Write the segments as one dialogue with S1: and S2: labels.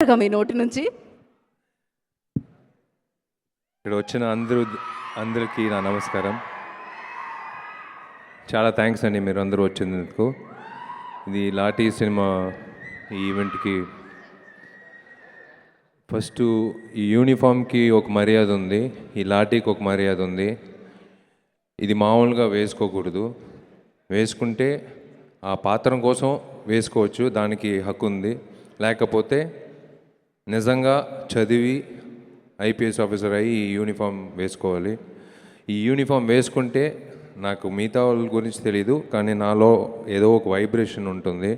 S1: మీ నోటి నుంచి?
S2: ఇక్కడ వచ్చిన అందరూ అందరికీ నా నమస్కారం. చాలా థ్యాంక్స్ అండి మీరు అందరూ వచ్చినందుకు. ఇది లాఠీ సినిమా ఈ ఈవెంట్కి ఫస్ట్ ఈ యూనిఫామ్కి ఒక మర్యాద ఉంది ఈ లాఠీకి ఒక మర్యాద ఉంది. ఇది మామూలుగా వేసుకోకూడదు. వేసుకుంటే ఆ పాత్రం కోసం వేసుకోవచ్చు దానికి హక్కు ఉంది. లేకపోతే నిజంగా చదివి ఐపీఎస్ ఆఫీసర్ అయ్యి ఈ యూనిఫామ్ వేసుకోవాలి. ఈ యూనిఫామ్ వేసుకుంటే నాకు మిగతా వాళ్ళ గురించి తెలియదు కానీ నాలో ఏదో ఒక వైబ్రేషన్ ఉంటుంది.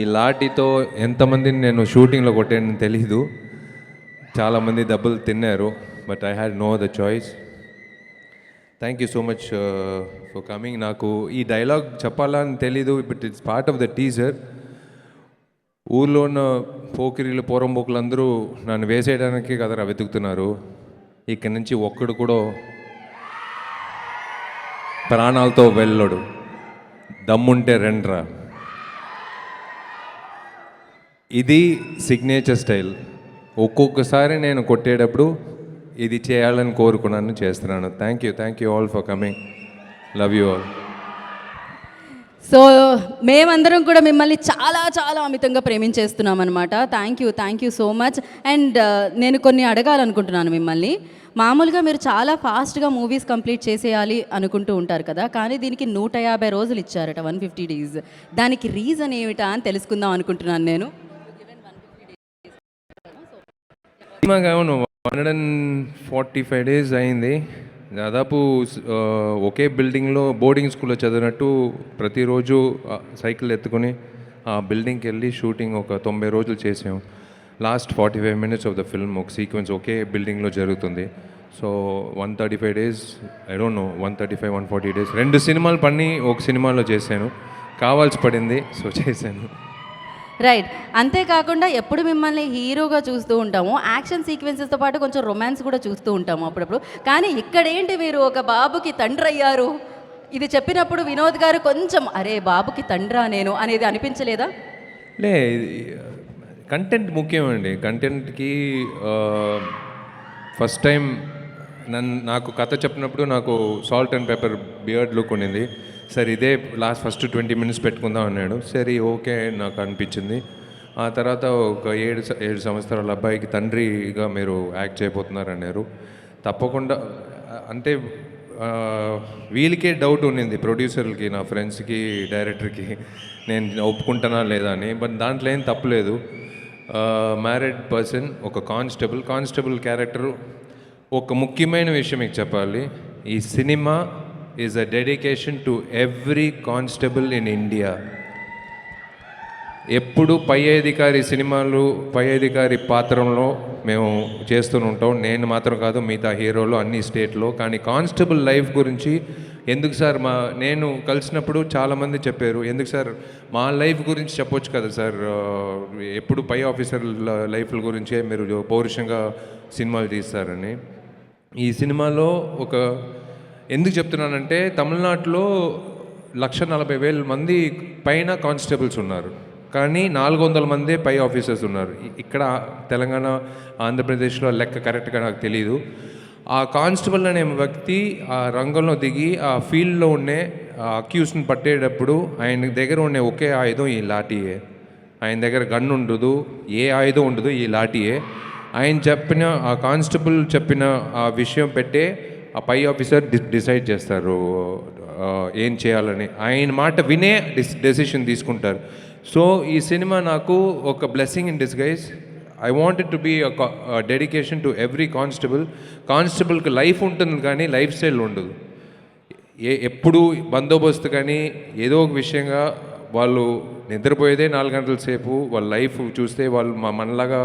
S2: ఈ లాఠీతో ఎంతమందిని నేను షూటింగ్లో కొట్టానని తెలీదు. చాలామంది దెబ్బలు తిన్నారు but I had no the choice. Thank you so much uh, for coming. నాకు ఈ డైలాగ్ చెప్పాలని తెలీదు but it's part of the teaser. ఊర్లో ఉన్న పోకిరీలు పోరంబోకులు అందరూ నన్ను వేసేయడానికి కదరా వెతుకుతున్నారు. ఇక్కడి నుంచి ఒక్కడు కూడా ప్రాణాలతో వెళ్ళడు. దమ్ముంటే రెండ్రా. ఇది సిగ్నేచర్ స్టైల్ ఒక్కొక్కసారి నేను కొట్టేటప్పుడు ఇది చేయాలని కోరుకున్నాను చేస్తున్నాను. Thank you thank you all for coming love you all
S1: so మేమందరం కూడా మిమ్మల్ని చాలా చాలా అమితంగా ప్రేమించేస్తున్నాం అనమాట thank you thank you so much and uh, నేను కొన్ని అడగాలనుకుంటున్నాను మిమ్మల్ని. మామూలుగా మీరు చాలా ఫాస్ట్గా మూవీస్ కంప్లీట్ చేసేయాలి అనుకుంటూ ఉంటారు కదా. కానీ దీనికి నూట యాభై రోజులు ఇచ్చారట వన్ ఫిఫ్టీ డేస్. దానికి రీజన్ ఏమిటా అని తెలుసుకుందాం అనుకుంటున్నాను నేను.
S2: One hundred and forty five days అయింది. దాదాపు ఒకే బిల్డింగ్లో బోర్డింగ్ స్కూల్లో చదివినట్టు ప్రతిరోజు సైకిల్ ఎత్తుకొని ఆ బిల్డింగ్కి వెళ్ళి షూటింగ్ ఒక తొంభై రోజులు చేసాం. Last forty five minutes of the film ఒక సీక్వెన్స్ ఒకే బిల్డింగ్లో జరుగుతుంది. So one thirty five days I don't know one thirty five one forty days రెండు సినిమాలు పని ఒక సినిమాలో చేశాను. కావాల్సి పడింది సో చేశాను.
S1: రైట్ అంతేకాకుండా ఎప్పుడు మిమ్మల్ని హీరోగా చూస్తూ ఉంటాము యాక్షన్ సీక్వెన్సెస్తో పాటు కొంచెం రొమాన్స్ కూడా చూస్తూ ఉంటాము అప్పుడప్పుడు. కానీ ఇక్కడేంటి మీరు ఒక బాబుకి తండ్రి అయ్యారు ఇది చెప్పినప్పుడు వినోద్ గారు కొంచెం అరే బాబుకి తండ్రా నేను అనేది అనిపించలేదా?
S2: లే కంటెంట్ ముఖ్యం అండి కంటెంట్కి ఫస్ట్ టైం నన్ను నాకు కథ చెప్పినప్పుడు నాకు salt and pepper beard look ఉండింది. సరే ఇదే లాస్ట్ ఫస్ట్ ట్వంటీ మినిట్స్ పెట్టుకుందాం అన్నాడు. సరే ఓకే నాకు అనిపించింది. ఆ తర్వాత ఒక ఏడు ఏడు సంవత్సరాల అబ్బాయికి తండ్రిగా మీరు యాక్ట్ చేయబోతున్నారు అన్నారు. తప్పకుండా అంటే వీళ్ళకే డౌట్ ఉండింది ప్రొడ్యూసర్లకి నా ఫ్రెండ్స్కి డైరెక్టర్కి నేను ఒప్పుకుంటానా లేదా అని. బట్ దాంట్లో ఏం తప్పులేదు. మ్యారీడ్ పర్సన్ ఒక కానిస్టేబుల్ కానిస్టేబుల్ క్యారెక్టర్ ఒక ముఖ్యమైన విషయం మీకు చెప్పాలి. ఈ సినిమా is a dedication to every constable in India ఎప్పుడు పై అధికారి సినిమాలు పై అధికారి పాత్రలో మేము చేస్తూనే ఉంటాం. నేను మాత్రం కాదు మిగతా హీరోలు అన్ని స్టేట్లో. కానీ కానిస్టేబుల్ లైఫ్ గురించి ఎందుకు సార్ మా నేను కలిసినప్పుడు చాలామంది చెప్పారు. ఎందుకు సార్ మా లైఫ్ గురించి చెప్పొచ్చు కదా సార్? ఎప్పుడు పై ఆఫీసర్ లైఫ్ల గురించే మీరు పౌరుషంగా సినిమాలు తీస్తారని. ఈ సినిమాలో ఒక ఎందుకు చెప్తున్నానంటే తమిళనాడులో లక్ష నలభై వేల మంది పైన కానిస్టేబుల్స్ ఉన్నారు. కానీ నాలుగు వందల మందే పై ఆఫీసర్స్ ఉన్నారు. ఇక్కడ తెలంగాణ ఆంధ్రప్రదేశ్లో లెక్క కరెక్ట్గా నాకు తెలియదు ఆ కానిస్టేబుల్ అనే వ్యక్తి ఆ రంగంలో దిగి ఆ ఫీల్డ్లో ఉండే అక్యూస్ని పట్టేటప్పుడు ఆయన దగ్గర ఉండే ఒకే ఆయుధం ఈ లాఠీయే. ఆయన దగ్గర గన్ ఉండదు ఏ ఆయుధం ఉండదు ఈ లాఠీయే. ఆయన చెప్పిన ఆ కానిస్టేబుల్ చెప్పిన ఆ విషయం పెట్టే ఆ పై ఆఫీసర్ డి డిసైడ్ చేస్తారు ఏం చేయాలని. ఆయన మాట వినే డిస్ డెసిషన్ తీసుకుంటారు. సో ఈ సినిమా నాకు ఒక blessing in disguise. I wanted to be dedication to every constable. కానిస్టేబుల్కి life ఉంటుంది కానీ లైఫ్ స్టైల్ ఉండదు. ఏ ఎప్పుడు బందోబస్తు కానీ ఏదో ఒక విషయంగా వాళ్ళు నిద్రపోయేదే నాలుగు గంటల సేపు వాళ్ళ లైఫ్ చూస్తే వాళ్ళు మా మనలాగా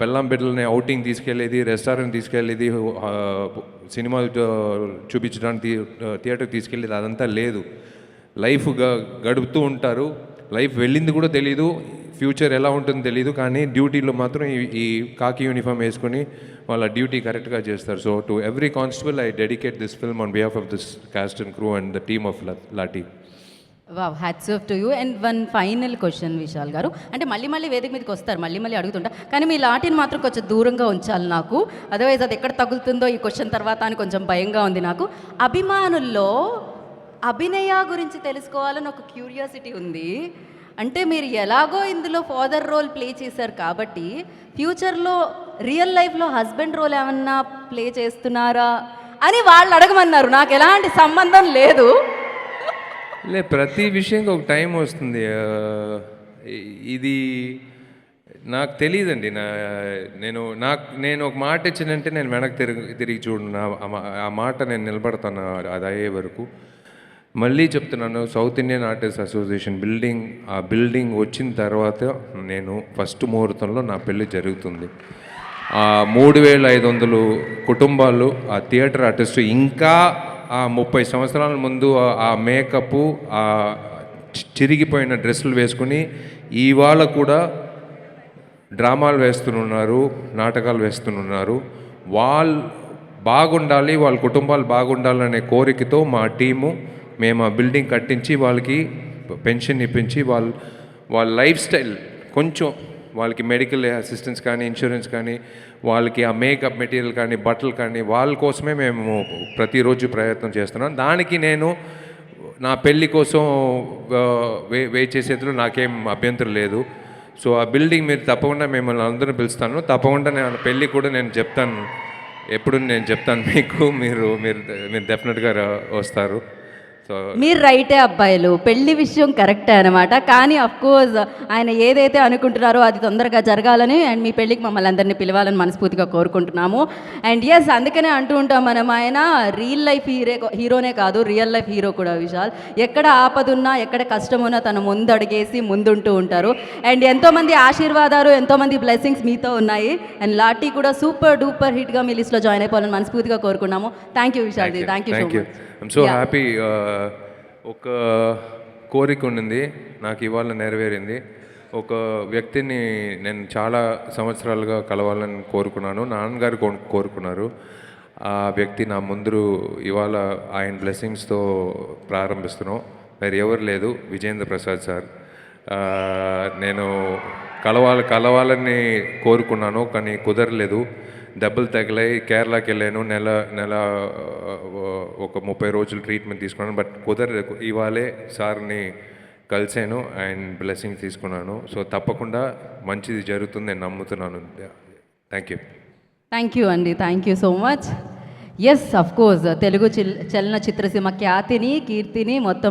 S2: పెళ్ళాం బిడ్డలని అవుటింగ్ తీసుకెళ్ళేది రెస్టారెంట్ తీసుకెళ్ళేది సినిమాలు చూపించడానికి థియేటర్కి తీసుకెళ్ళేది అదంతా లేదు. లైఫ్ గ- గడుపుతూ ఉంటారు. లైఫ్ వెళ్ళింది కూడా తెలీదు. ఫ్యూచర్ ఎలా ఉంటుందో తెలియదు కానీ డ్యూటీలో మాత్రం ఈ ఈ కాకి యూనిఫామ్ వేసుకొని వాళ్ళ డ్యూటీ కరెక్ట్గా చేస్తారు. So to every constable I dedicate this film on behalf of this cast and crew and the team of Laththi
S1: వా hats off to you and one final question Vishal garu. అంటే మళ్ళీ మళ్ళీ వేదిక మీదకి వస్తారు మళ్ళీ మళ్ళీ అడుగుతుంటా. కానీ మీ లాటిని మాత్రం కొంచెం దూరంగా ఉంచాలి నాకు. అదర్వైజ్ అది ఎక్కడ తగులుతుందో ఈ క్వశ్చన్ తర్వాత అని కొంచెం భయంగా ఉంది నాకు. అభిమానుల్లో అభినయ గురించి తెలుసుకోవాలని ఒక క్యూరియాసిటీ ఉంది. అంటే మీరు ఎలాగో ఇందులో ఫాదర్ రోల్ ప్లే చేశారు కాబట్టి ఫ్యూచర్లో రియల్ లైఫ్లో హస్బెండ్ రోల్ ఏమన్నా ప్లే చేస్తున్నారా అని వాళ్ళు అడగమన్నారు. నాకు ఎలాంటి సంబంధం లేదు.
S2: లే ప్రతి విషయంకి ఒక టైం వస్తుంది. ఇది నాకు తెలియదండి నా నేను నాకు నేను ఒక మాట ఇచ్చిందంటే నేను వెనక్కి తిరిగి తిరిగి చూడను. నా ఆ ఆ మాట నేను నిలబడతాను అది అయ్యే వరకు. మళ్ళీ చెప్తున్నాను south Indian artist association building ఆ బిల్డింగ్ వచ్చిన తర్వాత నేను ఫస్ట్ ముహూర్తంలో నా పెళ్ళి జరుగుతుంది. ఆ మూడు వేల ఐదు వందలు కుటుంబాలు ఆ థియేటర్ ఆర్టిస్ట్ ఇంకా ఆ ముప్పై సంవత్సరాల ముందు ఆ- మేకప్ ఆ చిరిగిపోయిన డ్రెస్సులు వేసుకుని ఇవాళ కూడా డ్రామాలు వేస్తున్నారు నాటకాలు వేస్తున్నారు. వాళ్ళు బాగుండాలి వాళ్ళ కుటుంబాలు బాగుండాలనే కోరికతో మా టీము మేము ఆ బిల్డింగ్ కట్టించి వాళ్ళకి పెన్షన్ ఇప్పించి వాళ్ళ వాళ్ళ లైఫ్ స్టైల్ కొంచెం వాళ్ళకి మెడికల్ అసిస్టెన్స్ కానీ ఇన్సూరెన్స్ కానీ వాళ్ళకి ఆ మేకప్ మెటీరియల్ కానీ బట్టలు కానీ వాళ్ళ కోసమే మేము ప్రతిరోజు ప్రయత్నం చేస్తున్నాం. దానికి నేను నా పెళ్ళి కోసం వే వే వెయిట్ చేసేందులో నాకేం అభ్యంతరం లేదు. సో ఆ బిల్డింగ్ మీరు తప్పకుండా మిమ్మల్ని అందరూ పిలుస్తాను. తప్పకుండా నేను పెళ్ళి కూడా నేను చెప్తాను. ఎప్పుడు నేను చెప్తాను మీకు మీరు మీరు మీరు డెఫినెట్గా వస్తారు.
S1: మీరు రైటే అబ్బాయిలు. పెళ్ళి విషయం కరెక్టే అనమాట కానీ అఫ్ కోర్స్ ఆయన ఏదైతే అనుకుంటున్నారో అది తొందరగా జరగాలని అండ్ మీ పెళ్ళికి మమ్మల్ని అందరినీ పిలవాలని మనస్ఫూర్తిగా కోరుకుంటున్నాము. అండ్ ఎస్ అందుకనే అంటూ ఉంటాం మనం ఆయన రియల్ లైఫ్ హీరే హీరోనే కాదు రియల్ లైఫ్ హీరో కూడా విశాల్. ఎక్కడ ఆపదున్నా ఎక్కడ కష్టం ఉన్నా తన ముందు అడిగేసి ముందుంటూ ఉంటారు. అండ్ ఎంతోమంది ఆశీర్వాదాలు ఎంతోమంది బ్లెస్సింగ్స్ మీతో ఉన్నాయి. అండ్ లాటీ కూడా సూపర్ డూపర్ హిట్గా మీ లిస్ట్లో జాయిన్ అయిపోవాలని మనస్ఫూర్తిగా కోరుకున్నాము. Thank you Vishal thank you so much
S2: I'm so happy ఒక కోరిక ఉండింది నాకు ఇవాళ నెరవేరింది. ఒక వ్యక్తిని నేను చాలా సంవత్సరాలుగా కలవాలని కోరుకున్నాను నాన్నగారు కోరుకున్నారు. ఆ వ్యక్తి నా ముందు ఇవాళ ఆయన బ్లెస్సింగ్స్తో ప్రారంభిస్తున్నాం. వేరు ఎవరు లేదు విజేంద్ర ప్రసాద్ సార్. నేను కలవాలి కలవాలని కోరుకున్నాను కానీ కుదరలేదు. దెబ్బలు తగిలాయి కేరళకి వెళ్ళాను నెల నెల ఒక ముప్పై రోజులు ట్రీట్మెంట్ తీసుకున్నాను. బట్ కుదరలేదు. ఇవాళే సార్ని కలిశాను అండ్ బ్లెస్సింగ్ తీసుకున్నాను. సో తప్పకుండా మంచిది జరుగుతుంది నేను నమ్ముతున్నాను. థ్యాంక్ యూ
S1: థ్యాంక్ యూ అండి thank you so much yes of course Telugu chill చలన చిత్రసీమ ఖ్యాతిని కీర్తిని మొత్తం